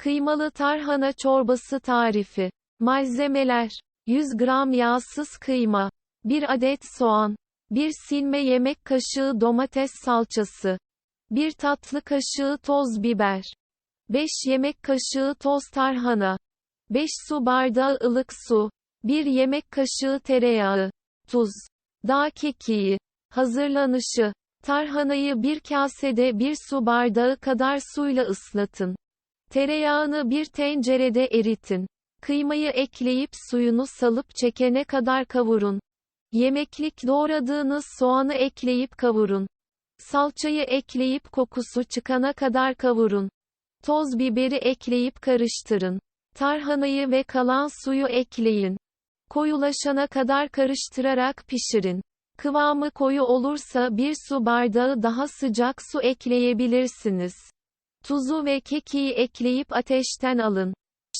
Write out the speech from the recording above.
Kıymalı tarhana çorbası tarifi. Malzemeler. 100 gram yağsız kıyma. 1 adet soğan. 1 silme yemek kaşığı domates salçası. 1 tatlı kaşığı toz biber. 5 yemek kaşığı toz tarhana. 5 su bardağı ılık su. 1 yemek kaşığı tereyağı. Tuz. Dağ kekiği. Hazırlanışı. Tarhanayı bir kasede bir su bardağı kadar suyla ıslatın. Tereyağını bir tencerede eritin. Kıymayı ekleyip suyunu salıp çekene kadar kavurun. Yemeklik doğradığınız soğanı ekleyip kavurun. Salçayı ekleyip kokusu çıkana kadar kavurun. Toz biberi ekleyip karıştırın. Tarhanayı ve kalan suyu ekleyin. Koyulaşana kadar karıştırarak pişirin. Kıvamı koyu olursa bir su bardağı daha sıcak su ekleyebilirsiniz. Tuzu ve kekiği ekleyip ateşten alın.